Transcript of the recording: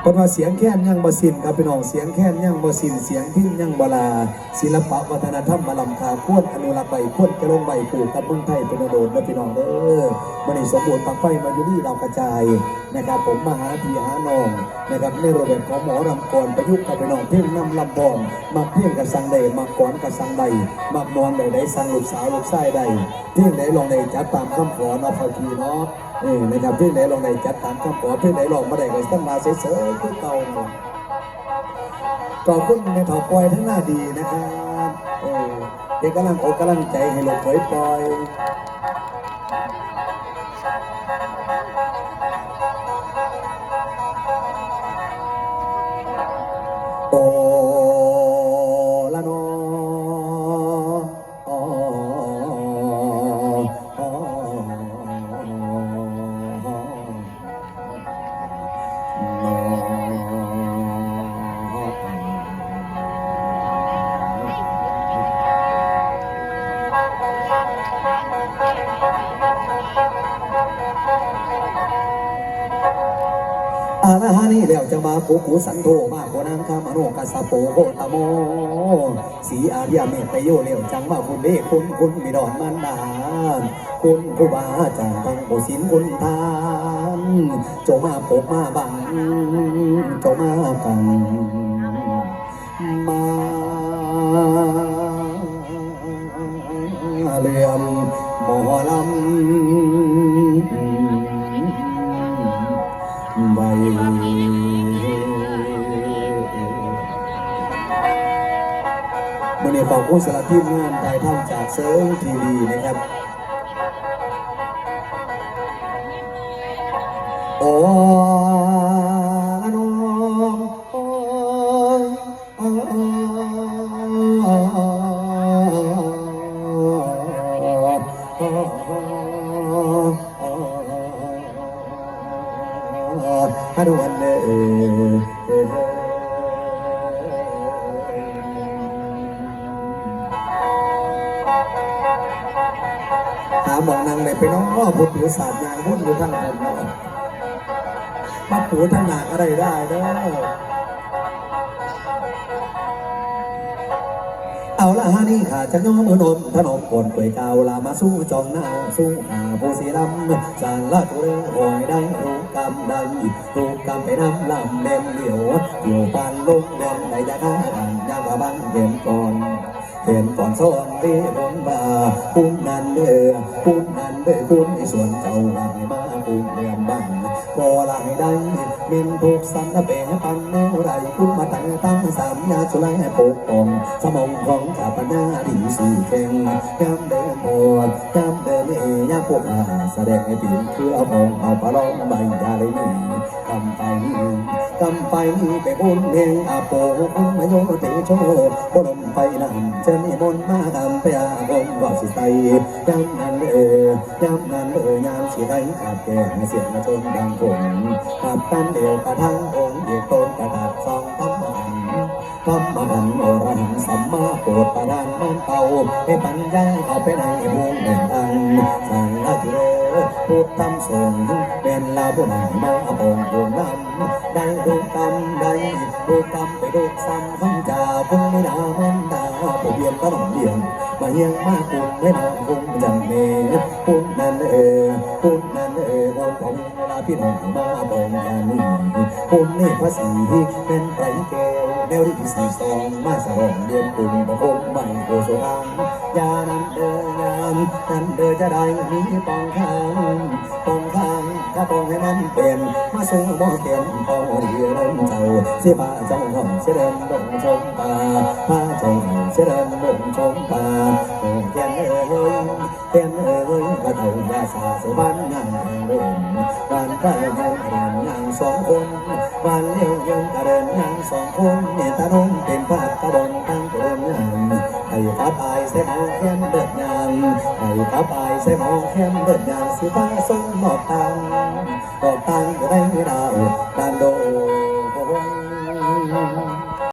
เพราะว่าเสียงแค้นยังบ่สินครับพี่น้องเสียงแค้นยังบ่สินเสียงพิ้นยังบ่ลา ศิลปะวัฒนธรรมมาลำคาควรอนุรักษ์ไว้ควรจะลงใบปลูกกับเมืองไทยเป็นโดดนะพี่น้องเด้อวันนี้สมบูรณ์ปังไฟมาอยู่ที่ดาวกระจายนะครับผมมาหาพี่หาน้องนะครับในรูปแบบของหมอรำกรประยุกต์กับพี่น้องเพ่งนำลำบองมาเพียงกับสังใดมาก่อนกับสังใดมามวนใดได้สังลูกสาวลูกชายใดเพียงใดลองในจัดตามคำขอเนาะพอทีเนาะ เออนะครับเพื่อไหนลองในจัดตามคำขอเพื่อไหนลองมาได้ก็ต้องมาเฉยๆคือเก่าขอบคุณในถอปล่อยทั้งหน้าดีนะครับเออเป็นกำลังอกกำลังใจให้หลงเผยปล่อยโอ อาลาฮานี่แล้วจะมาปูกูสันโธมาโคนางคามโนกัสโปโหตโมสีอาริยเมตไตโยเลี้ยวจังว่าคุณเด้คุณคุณมีดอนมันดานคุณครูบาอาจารย์ทั้งโอสินคุณทานจงมาปกมาบังจงมากันมาเลื่อมหมอลำ ใบมันเนี้ขอโฆษณาทีมงานถ่ายทำจากเซิร์ฟทีวีนะครับ โอ้ ฮัลโหลวันเด้อหาหมองนางเลยไปน้องพ่อพุทธศาสตร์ยางพุ่นอยู่ทั้งผมเนาะมาปูทางหนักอะไรได้เด้อเอาละฮะนี่ขาจักน้องมือนมถนอมก่อนกวยเกาลามาสู้จองหน้าสู้หาผู้สีลำจางละทุเรหอยได้รู้ กำได้รู้กำไปน้ำลำเด่เหลียวเกี่ยวปานลุงเด่นในยาท่าดังยากว่าบังเด่นก่อนเห็นก่อนซ้อนที่บนบ่าปุ้นนันเด้อปุ้นนันเด้อปุ้นในส่วนเจ้าหลังมาปุ้นเรียนบ้างบ่หลายได้เม่นถูกสันเปะปันแนวไรปุ้นมาตั้งตั้งสามยาสุไลปกป้องสมองของข้าพนาดีสี่แข่งยามเดินโดยามเดิน ยาพวกอาแสดงให้ปีนคือเอาของเอาปลาล้อมใบยาเลยนี่กำไปกำไปนี่ไปบุญเองอาโปคุณมาโยเตโชบรมไปนำจะนิมนต์มาทำไปอาบมว่าสิไตยามนั้นเอ่ยยามนั้นเอ่ยยามสิไตขาดแก่เสียงมาชนดังผลขับตันเดียวกระทั่งองค์เอกตนกระดับสองตั้มหันตั้มหันอรหันสัมมาโปรดประดานมันเป่า ให้ปัญญาเอาไปในวงแห่งตังสั่งละเทพูดทำส่งเป็นลาบุญมาบงดวงน้ำได้ดูกรรมได้ดูกรรมไปดูซ้ำคำจ่าพุ่งไม่นามันดาไปเบียนตลอดเดียงมาเยี่ยงมาคุณไม่นาคุณจังเมคุณนั่นเออคุณนั่นเออคนของเวลาพี่น้องมาบอกกันคุณนี่ภาษีเป็นไตรเก ลแนวที่สี่สองมาสรองเดือนคุณประคมบังโกโซรังยานั้นเดินยานนั้นเดินจะได้มีปองข้างปองข้างถ้าปองให้มันเป็นมาสูงบ่เขียนปองเดียวนั้นเจ้าเสียบาจ้องห้องเสด็จดงชมตาพาจ้องห้องเสด็จดงชมตาโอ้แก่นเอ้ยแก่นเอ้ยกระเต่ายาสาสบ้านงานเดิน บ้านใกล้เมืองกระเนนางสองคนวันเลี้ยวเยือนกระเนนางสองคนเนตานุ่มเต็มปากกระดนตั้งกระเด็นนังไอ้ข้าพายเสมองเข้มเบิดยางไอ้ข้าพายเสมองเข้มเบิดยางสิบ้าส่งหมอบตังหมอบตังก็ได้ไม่ดาวบ้านโดโอ้